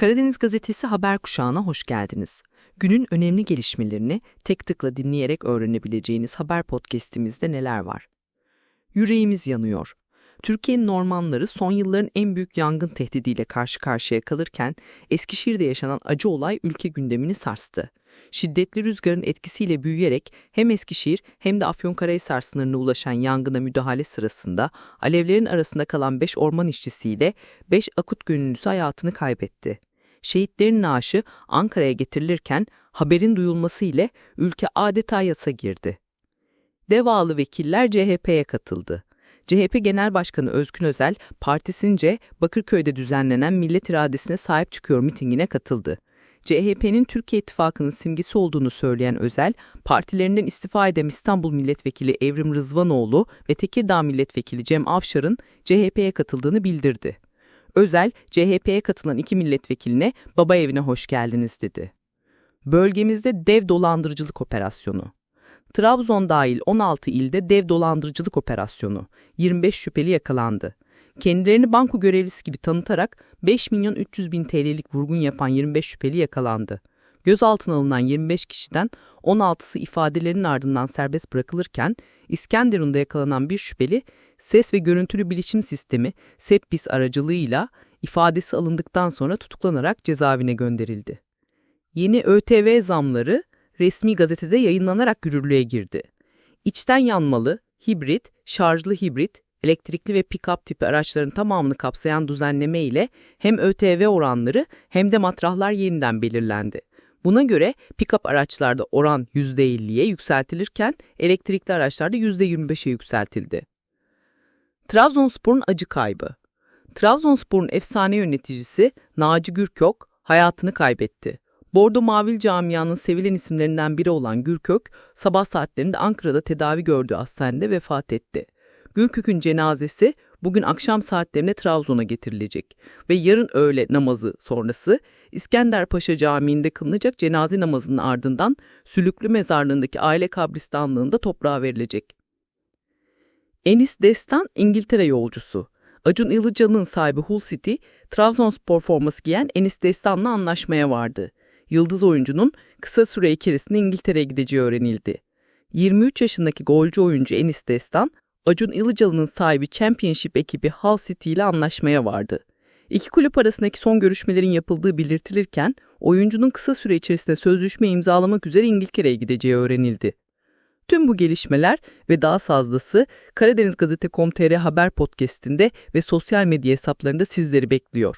Karadeniz Gazetesi haber kuşağına hoş geldiniz. Günün önemli gelişmelerini tek tıkla dinleyerek öğrenebileceğiniz haber podcast'imizde neler var? Yüreğimiz yanıyor. Türkiye'nin ormanları son yılların en büyük yangın tehdidiyle karşı karşıya kalırken Eskişehir'de yaşanan acı olay ülke gündemini sarstı. Şiddetli rüzgarın etkisiyle büyüyerek hem Eskişehir hem de Afyonkarahisar sınırına ulaşan yangına müdahale sırasında alevlerin arasında kalan 5 orman işçisiyle 5 akut gönüllüsü hayatını kaybetti. Şehitlerin naaşı Ankara'ya getirilirken haberin duyulması ile ülke adeta yasa girdi. Devalı vekiller CHP'ye katıldı. CHP Genel Başkanı Özgün Özel, partisince Bakırköy'de düzenlenen millet iradesine sahip çıkıyor mitingine katıldı. CHP'nin Türkiye İttifakı'nın simgesi olduğunu söyleyen Özel, partilerinden istifa eden İstanbul Milletvekili Evrim Rızvanoğlu ve Tekirdağ Milletvekili Cem Avşar'ın CHP'ye katıldığını bildirdi. Özel, CHP'ye katılan iki milletvekiline baba evine hoş geldiniz dedi. Bölgemizde dev dolandırıcılık operasyonu. Trabzon dahil 16 ilde dev dolandırıcılık operasyonu. 25 şüpheli yakalandı. Kendilerini banko görevlisi gibi tanıtarak 5 milyon 300 bin TL'lik vurgun yapan 25 şüpheli yakalandı. Gözaltına alınan 25 kişiden 16'sı ifadelerinin ardından serbest bırakılırken İskenderun'da yakalanan bir şüpheli ses ve görüntülü bilişim sistemi SEPBIS aracılığıyla ifadesi alındıktan sonra tutuklanarak cezaevine gönderildi. Yeni ÖTV zamları resmi gazetede yayınlanarak yürürlüğe girdi. İçten yanmalı, hibrit, şarjlı hibrit, elektrikli ve pick-up tipi araçların tamamını kapsayan düzenleme ile hem ÖTV oranları hem de matrahlar yeniden belirlendi. Buna göre pick-up araçlarda oran %50'ye yükseltilirken elektrikli araçlarda %25'e yükseltildi. Trabzonspor'un acı kaybı Trabzonspor'un efsane yöneticisi Naci Gürkök hayatını kaybetti. Bordo Mavil camianın sevilen isimlerinden biri olan Gürkök, sabah saatlerinde Ankara'da tedavi gördüğü hastanede vefat etti. Gürkök'ün cenazesi bugün akşam saatlerinde Trabzon'a getirilecek ve yarın öğle namazı sonrası İskenderpaşa Camii'nde kılınacak cenaze namazının ardından Sülüklü Mezarlığı'ndaki aile kabristanlığında toprağa verilecek. Enis Destan İngiltere yolcusu. Acun Ilıcalı'nın sahibi Hull City, Trabzonspor forması giyen Enis Destan'la anlaşmaya vardı. Yıldız oyuncunun kısa süre içerisinde İngiltere'ye gideceği öğrenildi. 23 yaşındaki golcü oyuncu Enis Destan, Acun Ilıcalı'nın sahibi Championship ekibi Hull City ile anlaşmaya vardı. İki kulüp arasındaki son görüşmelerin yapıldığı belirtilirken, oyuncunun kısa süre içerisinde sözleşme imzalamak üzere İngiltere'ye gideceği öğrenildi. Tüm bu gelişmeler ve daha fazlası Karadeniz Gazete.com.tr haber podcastinde ve sosyal medya hesaplarında sizleri bekliyor.